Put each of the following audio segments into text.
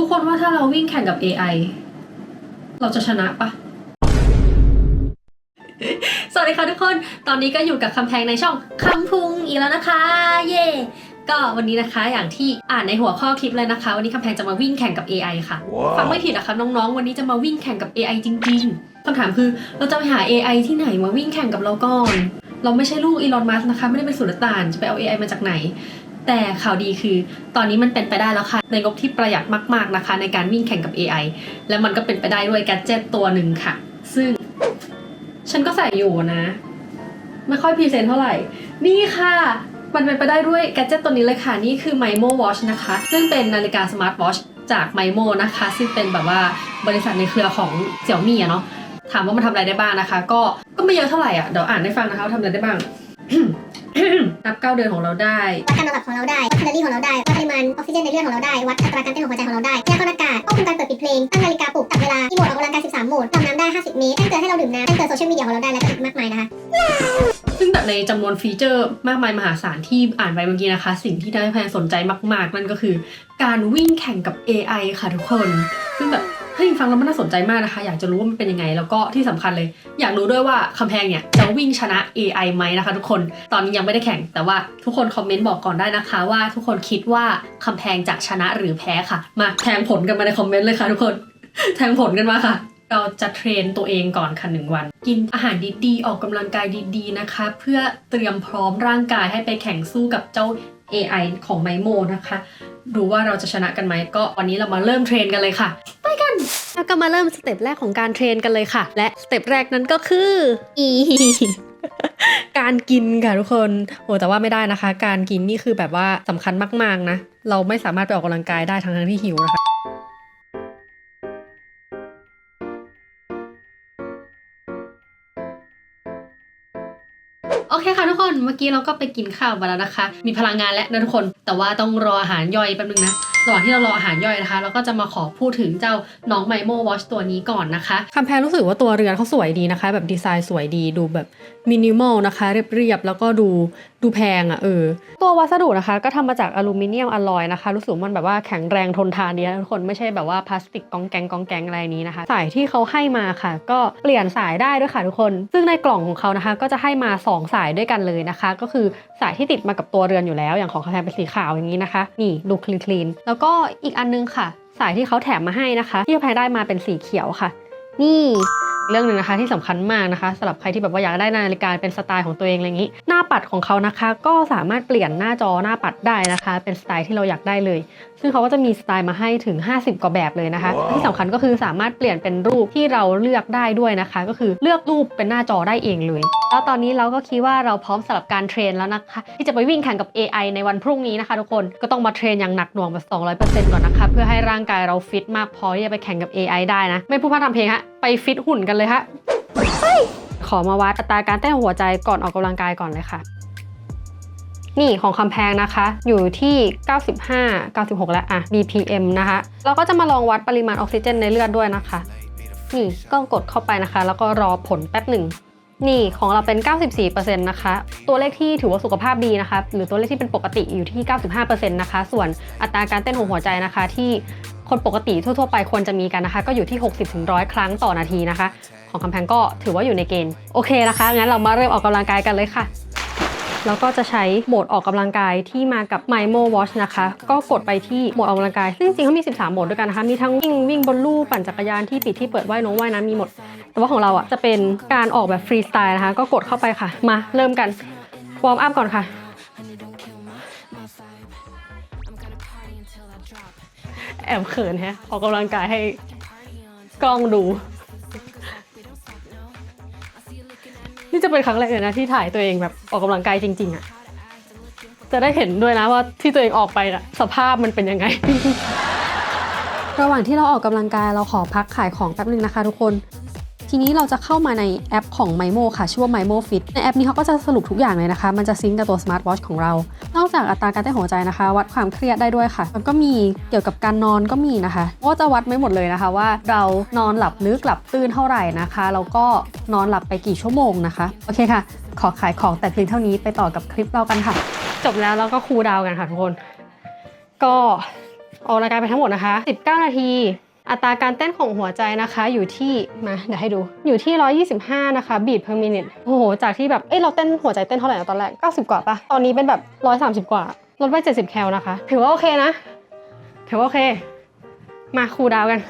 ทุกคนว่าถ้าเราวิ่งแข่งกับ AI เราจะชนะปะสวัสดีค่ะทุกคน ตอนนี้ก็อยู่กับคำแพงในช่องคำพุงอีกแล้วนะคะ เย่ก็วันนี้นะคะอย่างที่อ่านในหัวข้อคลิปเลยนะคะ วันนี้คำแพงจะมาวิ่งแข่งกับ AI ค่ะ Wow. ฟังไม่ผิดนะคะน้องๆ วันนี้จะมาวิ่งแข่งกับ AI จริงๆคำถามคือเราจะไปหา AI ที่ไหนมาวิ่งแข่งกับเราก่อน เราไม่ใช่ลูกอีลอนมัสนะคะ ไม่ได้เป็นสุลต่านจะไปเอา AI มาจากไหน แต่ข่าวดีคือ ตอนนี้มันเป็นไปได้แล้วค่ะ ในงบที่ประหยัดมาก ๆนะคะ ในการวิ่งแข่งกับ AI และมันก็เป็นไปได้ด้วยแกดเจิตตัวหนึ่งค่ะ ซึ่ง ฉันก็ใส่อยู่นะ ไม่ค่อยพรีเซนต์เท่าไหร่ นี่ค่ะมันเป็นไปได้ด้วยแกดเจิตตัวนี้เลยค่ะ นี่คือ Mimo Watch นะคะ ซึ่งเป็นนาฬิกาสมาร์ทวอชจาก Mimo นะคะ ซึ่งเป็นแบบว่าบริษัทในเครือของเสี่ยวมี่อะเนาะถามว่ามันทำอะไรได้บ้างนะคะ ก็ก็ไม่เยอะเท่าไหร่อะเดี๋ยวอ่านให้ฟังนะคะว่าทำอะไรได้บ้าง นับเก้าเดือนของเราได้วัดการนอนหลับของเราได้วัดแคลอรี่ของเราได้วัดปริมาณออกซิเจนในเลือดของเราได้วัดอัตราการเต้นของหัวใจของเราได้แยกก้อนอากาศควบคุมการเปิดปิดเพลงตั้งนาฬิกาปลุกจับเวลามีโหมดออกกำลังกาย13โหมดดำน้ำได้ 50 เมตรแจ้งเตือนให้เราดื่มน้ำแจ้งเตือนโซเชียลมีเดียของเราได้และก็อีกมากมายนะคะซึ่งแบบในจำนวนฟีเจอร์มากมายมหาศาลที่อ่านไปเมื่อกี้นะคะ สิ่งที่ได้แพนสนใจมาก ๆ นั่นก็คือ การวิ่งแข่งกับ AI ค่ะทุกคน ซึ่งแบบเฮ้ยฟังแล้วมันน่าสนใจมากนะคะ อยากจะรู้ว่ามันเป็นยังไง แล้วก็ที่สำคัญเลย อยากรู้ด้วยว่าคำแพงเนี่ยจะวิ่งชนะ AI ไหมนะคะ ทุกคนตอนนี้ยังไม่ได้แข่ง แต่ว่าทุกคนคอมเมนต์บอกก่อนได้นะคะ ว่าทุกคนคิดว่าคำแพงจะชนะหรือแพ้ค่ะ มาแทงผลกันมาในคอมเมนต์เลยค่ะ ทุกคนแทงผลกันมาค่ะเราจะเทรนตัวเองก่อนค่ะหนึ่งวัน กินอาหารดีๆ ออกกำลังกายดีๆนะคะ เพื่อเตรียมพร้อมร่างกายให้ไปแข่งสู้กับเจ้า AI ของไมโมนะคะ ดูว่าเราจะชนะกันไหมก็วันนี้เรามาเริ่มเทรนกันเลยค่ะ ไปกันแล้วก็มาเริ่มสเต็ปแรกของการเทรนกันเลยค่ะ และสเต็ปแรกนั้นก็คืออีการกินค่ะทุกคนโอ้แต่ว่าไม่ได้นะคะ การกินนี่คือแบบว่าสำคัญมากๆนะ เราไม่สามารถไปออกกำลังกายได้ทั้งๆที่หิวนะคะ ค่ะทุกคนเมื่อกี้เราก็ไปกินข้าวมาแล้วนะคะ มีพลังงานแล้วนะทุกคนแต่ว่าต้องรออาหารย่อยแป๊บนึงนะระหว่างที่เรารออาหารย่อยนะคะ เราก็จะมาขอพูดถึงเจ้าน้องไมโมวอชตัวนี้ก่อนนะคะคำแพงรู้สึกว่าตัวเรือนเขาสวยดีนะคะ แบบดีไซน์สวยดีดูแบบมินิมอลนะคะ เรียบๆแล้วก็ดู ดูแพงอะ่ะเออตัววัสดุนะคะ ก็ทำมาจากอลูมิเนียมอลลอยนะคะ รู้สึกมันแบบว่าแข็งแรงทนทานดีทุกคนไม่ใช่แบบว่าพลาสติกกองแกงกองแกงอะไรนี้นะคะ สายที่เขาให้มาค่ะ ก็เปลี่ยนสายได้ด้วยค่ะทุกคน ซึ่งในกล่องของเขานะคะ ก็จะให้มาสองสายด้วยกันเลยนะคะ ก็คือสายที่ติดมากับตัวเรือนอยู่แล้ว อย่างของคาแทนเป็นสีขาวอย่างนี้นะคะ นี่ดูคลีนคลีนแล้วก็อีกอันนึงค่ะ สายที่เขาแถมมาให้นะคะ ที่แพรได้มาเป็นสีเขียวค่ะ นี่ เรื่องหนึ่งนะคะที่สำคัญมากนะคะสำหรับใครที่แบบว่าอยากได้นาฬิกาเป็นสไตล์ของตัวเองอะไรอย่างนี้ หน้าปัดของเขานะคะ ก็สามารถเปลี่ยนหน้าจอหน้าปัดได้นะคะ เป็นสไตล์ที่เราอยากได้เลย ซึ่งเขาก็จะมีสไตล์มาให้ถึง 50 กว่าแบบเลยนะคะว้าวที่สำคัญก็คือสามารถเปลี่ยนเป็นรูปที่เราเลือกได้ด้วยนะคะ ก็คือเลือกรูปเป็นหน้าจอได้เองเลย แล้วตอนนี้เราก็คิดว่าเราพร้อมสำหรับการเทรนแล้วนะคะ ที่จะไปวิ่งแข่งกับ AI ในวันพรุ่งนี้นะคะทุกคนก็ต้องมาเทรนอย่างหนักหน่วงแบบ200%ก่อนนะคะเพื่อให้ร่างกายเราฟิตมากพอที่จะไปแข่งกับ AI ได้นะไม่พูดพร่ำทำเพลงฮะไปฟิตหุ่นกันเลยฮะไปขอมาวัดอัตราการเต้นของหัวใจก่อนออกกำลังกายก่อนเลยค่ะ นี่ของคำแพงนะคะ อยู่ที่ 95 96 แล้วอะ BPM นะคะ เราก็จะมาลองวัดปริมาณออกซิเจนในเลือดด้วยนะคะ นี่ก็กดเข้าไปนะคะ แล้วก็รอผลแป๊บหนึ่งนี่ของเราเป็น 94%นะคะ ตัวเลขที่ถือว่าสุขภาพดีนะคะ หรือตัวเลขที่เป็นปกติอยู่ที่ 95%นะคะ ส่วนอัตราการเต้นของหัวใจนะคะที่ คนปกติทั่วๆไปควรจะมีกันนะคะ ก็อยู่ที่ 60-100 ครั้งต่อนาทีนะคะ ของคำแพงก็ถือว่าอยู่ในเกณฑ์โอเคนะคะงั้นเรามาเริ่มออกกำลังกายกันเลยค่ะแล้วก็จะใช้โหมดออกกำลังกายที่มากับ Mimo Watch นะคะ ก็กดไปที่โหมดออกกำลังกาย ซึ่งจริงๆเขามี 13 โหมดด้วยกันนะคะ มีทั้งวิ่งวิ่งบนลู่ปั่นจักรยานที่ปิดที่เปิดว่ายน้องว่ายน้ำมีหมด แต่ว่าของเราอะจะเป็นการออกแบบฟรีสไตล์นะคะ ก็กดเข้าไปค่ะ มาเริ่มกันวอร์มอัพก่อนค่ะ แอบเขินแฮะออกกำลังกายให้กล้องดู นี่จะเป็นครั้งแรกเลยนะที่ถ่ายตัวเองแบบออกกำลังกายจริง ๆอะจะได้เห็นด้วยนะว่าที่ตัวเองออกไปอะสภาพมันเป็นยังไง ระหว่างที่เราออกกำลังกายเราขอพักขายของแป๊บนึงนะคะทุกคน ทีนี้เราจะเข้ามาในแอปของ Mimo ค่ะ ชื่อว่า Mimo Fit ในแอปนี้เขาก็จะสรุปทุกอย่างเลยนะคะ มันจะซิงกับตัว Smart Watch ของเรา นอกจากอัตราการเต้นหัวใจนะคะ วัดความเครียดได้ด้วยค่ะ มันก็มีเกี่ยวกับการนอนก็มีนะคะก็จะวัดไม่หมดเลยนะคะว่าเรานอนหลับลึกหลับตื่นเท่าไหร่นะคะแล้วก็นอนหลับไปกี่ชั่วโมงนะคะโอเคค่ะ ขอขายของแต่เพียงเท่านี้ไปต่อกับคลิปเรากันค่ะ จบแล้วเราก็คูลดาวกันค่ะทุกคน ก็ออกกำลังกายไปทั้งหมดนะคะ 19 นาที อัตราการเต้นของหัวใจนะคะอยู่ที่มาเดี๋ยวให้ดูอยู่ที่ 125 นะคะบีท per minute โอ้โห จากที่แบบเอ้ยเราเต้นหัวใจเต้นเท่าไหร่นะตอนแรก 90 กว่าปะตอนนี้เป็นแบบ 130 กว่า ลดไป 70 แคลนะคะ ถือว่าโอเคนะ ถือว่าโอเค มาคูดาวกัน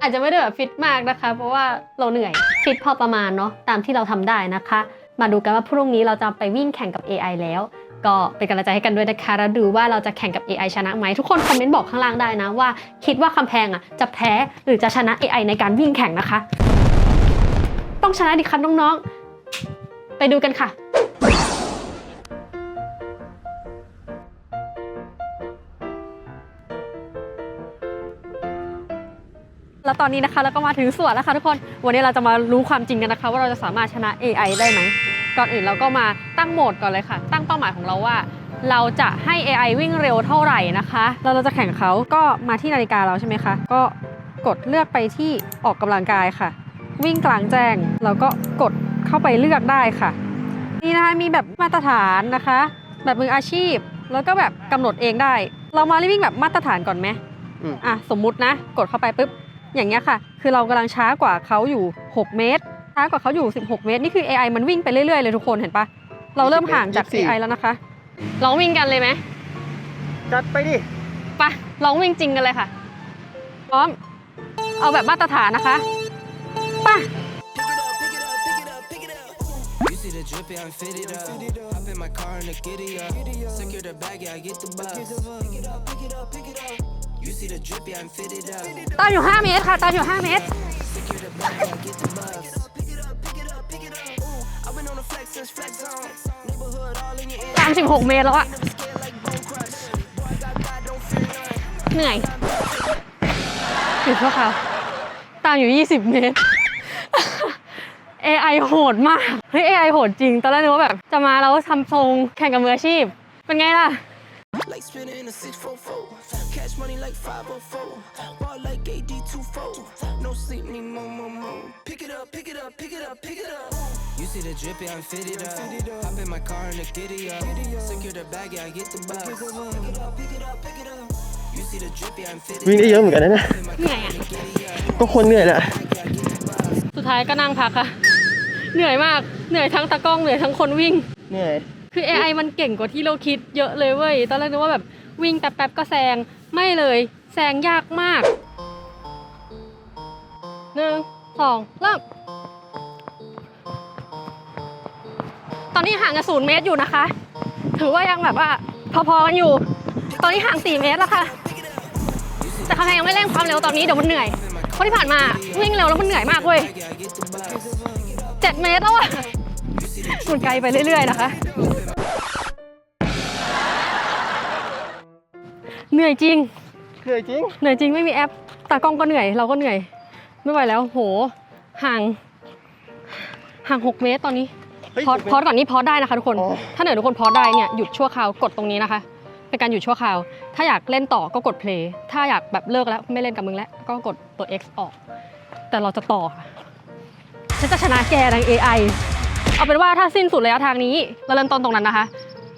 อาจจะไม่ได้แบบฟิตมากนะคะ เพราะว่าเราเหนื่อยฟิตพอประมาณเนาะตามที่เราทำได้นะคะ มาดูกันว่าพรุ่งนี้เราจะไปวิ่งแข่งกับ AI แล้ว ก็เป็นกำลังใจให้กันด้วยนะคะแล้วดูว่าเราจะแข่งกับ AI ชนะไหมทุกคนคอมเมนต์บอกข้างล่างได้นะว่า คิดว่าคำแพงอะจะแพ้หรือจะชนะ AI ในการวิ่งแข่งนะคะ ต้องชนะดิครับน้องๆ ไปดูกันค่ะแล้วตอนนี้นะคะเราก็มาถึงส่วนแล้วค่ะทุกคน วันนี้เราจะมารู้ความจริงกันนะคะ ว่าเราจะสามารถชนะ AI ได้ไหม ก่อนอื่นเราก็มาตั้งโหมดก่อนเลยค่ะ ตั้งเป้าหมายของเราว่า เราจะให้ AI วิ่งเร็วเท่าไหร่นะคะแล้วเราจะแข่งเขาก็มาที่นาฬิกาเราใช่ไหมคะ ก็กดเลือกไปที่ออกกำลังกายค่ะ วิ่งกลางแจ้งเราก็กดเข้าไปเลือกได้ค่ะ นี่นะคะมีแบบมาตรฐานนะคะ แบบมืออาชีพ แล้วก็แบบกำหนดเองได้ เรามาวิ่งแบบมาตรฐานก่อนไหมอืมอะสมมุตินะ กดเข้าไปปุ๊บอย่างเงี้ยค่ะ คือเรากำลังช้ากว่าเขาอยู่ 6 เมตร ช้ากว่าเขาอยู่ 16 เมตร นี่คือ AI มันวิ่งไปเรื่อยๆเลยทุกคนเห็นปะเราเริ่มห่างจาก 24 AI แล้วนะคะลองวิ่งกันเลยไหมจัดไปดิ ไปลองวิ่งจริงกันเลยค่ะ พร้อม เอาแบบมาตรฐานนะคะไป่ะ You see the drippy, I'm fitted up. Hop in my car and the giddy up. Secure the bag, yeah, I get the bus. Pick it up, pick it up, pick it up. You see the drippy, I'm fitted up. ตามอยู่ 5 เมตรค่ะ ตามอยู่ 5 เมตร Secure the bag, yeah, I get the bus. In your ear. ตาม16เมตรแล้วอะ Scared like bone crush. Boy, I got God, don't fear none. เหนื่อยหยุดชั่วคราวตามอยู่ 20 เมตร AI โหดมาก เฮ้ย AI โหดจริง ตอนแรกนึกว่าแบบ จะมาแล้วทำทรงแข่งกับมืออาชีพ เป็นไงล่ะ Like spinning in a 644. Cash money like 504. Ball like AD24. No sleep, need more, more, more. Pick it up, pick it up, pick it up, pick it up. You see the drippy, I'm fitted up. Hop in my car and the giddy up. Secure the bag, yeah, I get the bus. Pick it up, pick it up, pick it up. You see the drippy, I'm fitted วิ่งได้เยอะเหมือนกันนะเนี่ยเหนื่อยอะก็คนเหนื่อยแหละ สุดท้ายก็นั่งพักค่ะเหนื่อยมาก เหนื่อยทั้งตากล้อง เหนื่อยทั้งคนวิ่ง เหนื่อย คือ AI มันเก่งกว่าที่เราคิดเยอะเลยเว้ย ตอนแรกนึกว่าแบบวิ่งแป๊บๆก็แซง ไม่เลยแซงยากมากหนึ่งสองเริ่มตอนนี้ห่างกันศูนย์เมตรอยู่นะคะ ถือว่ายังแบบว่าพอๆกันอยู่ ตอนนี้ห่างสี่เมตรแล้วค่ะ แต่คำแพงยังไม่เร่งความเร็วตอนนี้เดี๋ยวมันเหนื่อยเพราะที่ผ่านมาวิ่งเร็วแล้วมันเหนื่อยมากเว้ยเจ็ดเมตรแล้วอะมันไกลไปเรื่อยๆนะคะ เหนื่อยจริง เหนื่อยจริง เหนื่อยจริงไม่มีแอปตากล้องก็เหนื่อยเราก็เหนื่อย ไม่ไหวแล้วโหห่างห่าง6เมตรตอนนี้เฮ้ยพอพอก่อนนี้พอได้นะคะทุกคน อ๋อ ถ้าเหนื่อยทุกคนพอได้เนี่ยหยุดชั่วคราวกดตรงนี้นะคะ เป็นการหยุดชั่วคราว ถ้าอยากเล่นต่อก็กด play ถ้าอยากแบบเลิกแล้วไม่เล่นกับมึงแล้วก็กดตัว X ออก แต่เราจะต่อค่ะฉันจะชนะแกใน AI เอาเป็นว่าถ้าสิ้นสุดระยะทางนี้เราเริ่มต้นตรงนั้นนะคะ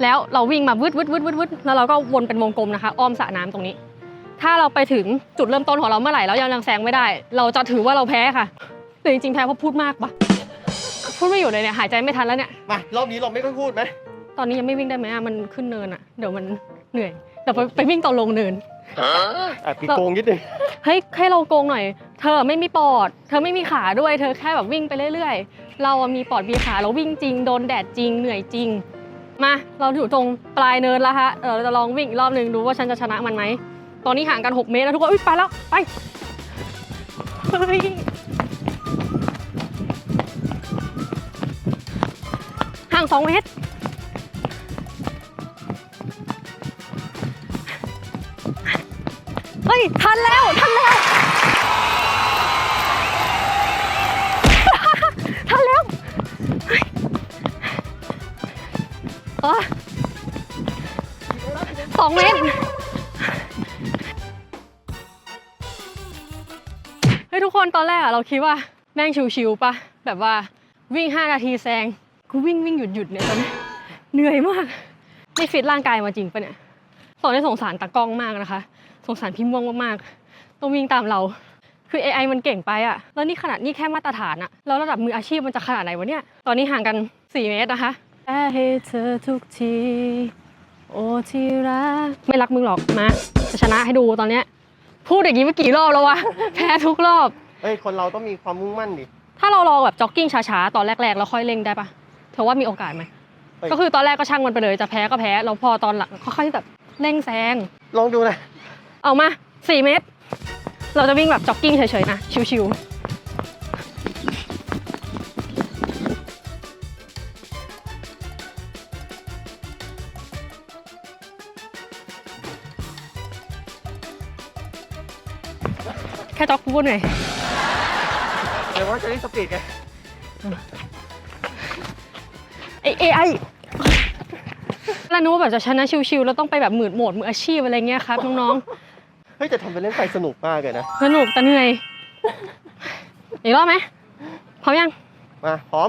แล้วเราวิ่งมาวืดวืดวืดวืดวืดแล้วเราก็วนเป็นวงกลมนะคะ อ้อมสระน้ำตรงนี้ ถ้าเราไปถึงจุดเริ่มต้นของเราเมื่อไหร่แล้วยังยังแซงไม่ได้ เราจะถือว่าเราแพ้ค่ะแต่จริงๆแพ้เพราะพูดมากปะพูดไม่อยู่เลยเนี่ยหายใจไม่ทันแล้วเนี่ยมารอบนี้เราไม่ค่อยพูดไหมตอนนี้ยังไม่วิ่งได้ไหมอะมันขึ้นเนินอะเดี๋ยวมันเหนื่อยเดี๋ยวไปไปวิ่งตอนลงเนินอะปีโกงนิดนึงเฮ้ยให้เราโกงหน่อย เธอไม่มีปอด เธอไม่มีขาด้วย เธอแค่แบบวิ่งไปเรื่อย ๆ เราอะมีปอดมีขาเราวิ่งจริง โดนแดดจริง เหนื่อยจริง มา เราอยู่ตรงปลายเนินแล้วฮะเออเราจะลองวิ่งอีกรอบหนึ่งดูว่าฉันจะชนะมันไหม ตอนนี้ห่างกัน 6 เมตรแล้วทุกคนอุ้ยไปแล้ว ไป เฮ้ย ห่าง 2 เมตร เฮ้ย ทันแล้ว ทันแล้ว เออสองเมตรเฮ้ยทุกคนตอนแรกอะเราคิดว่าแม่งชิวๆปะแบบว่าวิ่ง 5 นาทีแซงกูวิ่งวิ่งหยุดหยุดเนี่ยตอนนี้เหนื่อยมากนี่ฟิตร่างกายมาจริงปะเนี่ยสอนได้สงสารตากล้องมากนะคะ สงสารพี่ม่วงมากๆต้องวิ่งตามเราคือ AI มันเก่งไปอะแล้วนี่ขนาดนี่แค่มาตรฐานอะแล้วระดับมืออาชีพมันจะขนาดไหนวะเนี่ยตอนนี้ห่างกัน 4 เมตรนะคะ ให้เธอทุกที โอ้ที่รัก ไม่รักมึงหรอกมาจะชนะให้ดูตอนเนี้ย พูดอย่างนี้เมื่อกี่รอบแล้ววะ แพ้ทุกรอบเฮ้ย คนเราต้องมีความมุ่งมั่นดิ ถ้าเราลองแบบจ็อกกิ้งช้าๆ ตอนแรกๆ แล้วค่อยเร่งได้ปะเธอว่ามีโอกาสไหม เฮ้ย ก็คือตอนแรกก็ช่างมันไปเลย จะแพ้ก็แพ้ แล้วพอตอนหลังค่อยๆแบบเร่งแซง ลองดูนะ เอามา 4 เมตร เราจะวิ่งแบบจ็อกกิ้งเฉยๆนะ ชิวๆ พูดหน่อยเดี๋ยวว่าจะได้สปีดไงไอเอไอแล้วนึกว่าแบบจะชนะชิวๆแล้วต้องไปแบบหมื่นโหมดมืออาชีพอะไรเงี้ยครับน้องเฮ้ยแต่ทำเป็นเล่นไปสนุกมากเลยนะๆสนุกแต่เหนื่อยอีกรอบไหมพร้อมยังมาพร้อม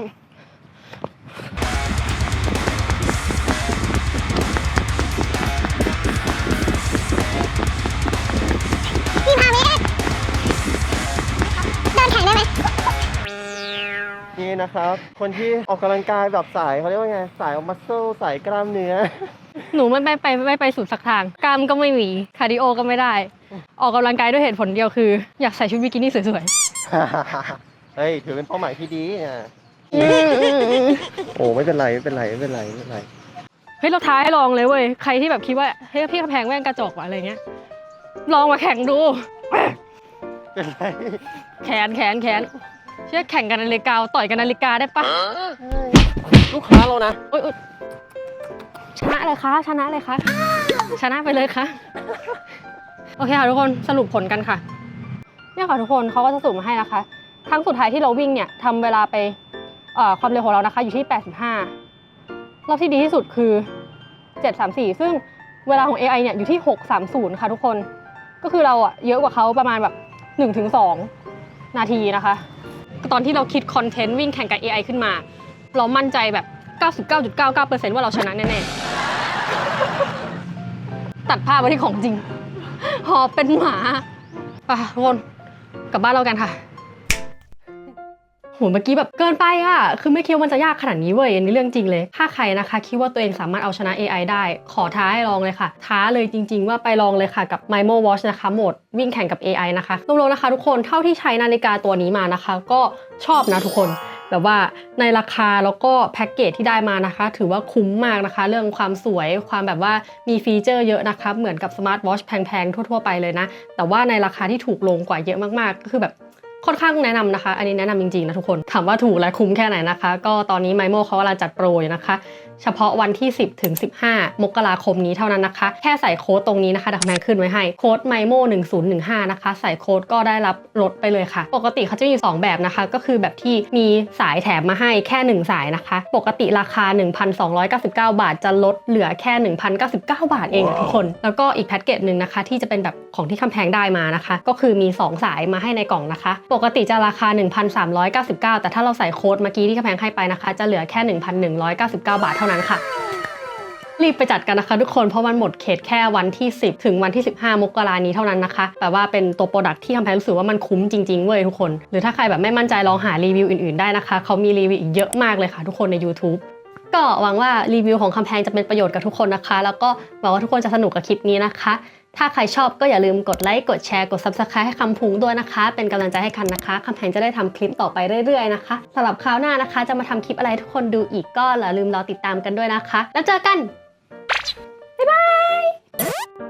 นี่นะครับ คนที่ออกกำลังกายแบบสายเขาเรียกว่าไงสายมัสเซลสายกล้ามเนื้อ หนูไม่ไปไปไม่ไปสุดสักทาง กล้ามก็ไม่มีคาร์ดิโอก็ไม่ได้ ออกกำลังกายด้วยเหตุผลเดียวคือ อยากใส่ชุดบิกินี่สวยเฮ้ยถือเป็นเป้าหมายที่ดีนะๆโอ้ไม่เป็นไรไม่เป็นไรไม่เป็นไรไม่เป็นไรเฮ้ยเราท้าให้ลองเลยเว้ยใครที่แบบคิดว่าเฮ้ยพี่กระแพงแว่งกระจกว่ะอะไรเงี้ยลองมาแข่งดู เป็นไร แขนแขนแขน แข่งกันนาฬิกาต่อยกันนาฬิกาได้ปะลูกค้าเรานะโอ๊ยโอ๊ยชนะเลยคะชนะเลยคะชนะไปเลยคะโอเคค่ะทุกคนสรุปผลกันค่ะเนี่ยค่ะทุกคนเขาก็จะสรุปมาให้นะคะครั้งสุดท้ายที่เราวิ่งเนี่ยทำเวลาไปความเร็วของเรานะคะ อยู่ที่ 85 รอบที่ดีที่สุดคือ 734 ซึ่งเวลาของ AI เนี่ยอยู่ที่ 630 ค่ะทุกคน ก็คือเราอะเยอะกว่าเขาประมาณแบบ 1-2 นาทีนะคะ ตอนที่เราคิดคอนเทนต์วิ่งแข่งกับ AI ขึ้นมา เรามั่นใจแบบ 99.99%ว่าเราชนะแน่ๆ ตัดภาพไปที่ของจริง หอบเป็นหมาไปะวนกลับบ้านเรากันค่ะ โหเมื่อกี้แบบเกินไปอะคือไม่คิดว่ามันจะยากขนาดนี้เว้ย อันนี้เรื่องจริงเลย ถ้าใครนะคะคิดว่าตัวเองสามารถเอาชนะ AI ได้ ขอท้าให้ลองเลยค่ะ ท้าเลยจริง ๆ ว่าไปลองเลยค่ะกับ Mimo Watch นะคะโหมดวิ่งแข่งกับ AI นะคะรวมๆนะคะทุกคน เท่าที่ใช้นาฬิกาตัวนี้มานะคะ ก็ชอบนะทุกคน แบบว่าในราคาแล้วก็แพ็กเกจที่ได้มานะคะ ถือว่าคุ้มมากนะคะ เรื่องความสวย ความแบบว่ามีฟีเจอร์เยอะนะคะ เหมือนกับสมาร์ทวอชแพงๆทั่วๆไปเลยนะ แต่ว่าในราคาที่ถูกลงกว่าเยอะมากๆก็คือแบบ ค่อนข้างแนะนำนะคะ อันนี้แนะนำจริงๆนะทุกคน ถามว่าถูกและคุ้มแค่ไหนนะคะ ก็ตอนนี้ไมโมเขากำลังจัดโปรอยู่นะคะเฉพาะวันที่ 10ถึง15 มกราคมนี้เท่านั้นนะคะ แค่ใส่โค้ดตรงนี้นะคะเดี๋ยวคำแพงขึ้นไว้ให้ โค้ด MIMO 1015 นะคะ ใส่โค้ดก็ได้รับลดไปเลยค่ะ ปกติเขาจะมีอยู่2แบบนะคะ ก็คือแบบที่มีสายแถมมาให้แค่ 1 สายนะคะ ปกติราคา 1,299 บาท จะลดเหลือแค่ 1,099 บาทเองอะทุกคน แล้วก็อีกแพ็กเกจหนึ่งนะคะ ที่จะเป็นแบบของที่คำแพงได้มานะคะ ก็คือมี 2 สายมาให้ในกล่องนะคะ ปกติจะราคา 1,399 แต่ถ้าเราใส่โค้ดเมื่อกี้ที่คำแพงให้ไปนะคะ จะเหลือแค่ 1,199 บาทเท่านั้นค่ะ รีบไปจัดกันนะคะทุกคนเพราะมันหมดเขตแค่วันที่ 10 ถึงวันที่ 15 มกรานี้เท่านั้นนะคะแต่ว่าเป็นตัวโปรดักที่ทำให้รู้สึกว่ามันคุ้มจริงๆเว้ยทุกคน หรือถ้าใครแบบไม่มั่นใจลองหารีวิวอื่นๆได้นะคะเขามีรีวิวอีกเยอะมากเลยค่ะ ทุกคนใน YouTube ก็หวังว่ารีวิวของคำแพงจะเป็นประโยชน์กับทุกคนนะคะ แล้วก็หวังว่าทุกคนจะสนุกกับคลิปนี้นะคะ ถ้าใครชอบก็อย่าลืมกดไลค์กดแชร์กด Subscribe ให้คำพุงด้วยนะคะ เป็นกำลังใจให้คันนะคะคำแพงจะได้ทำคลิปต่อไปเรื่อยๆนะคะสำหรับคราวหน้านะคะ จะมาทำคลิปอะไรทุกคนดูอีกก็อย่าลืมรอติดตามกันด้วยนะคะ แล้วเจอกันบ๊ายบาย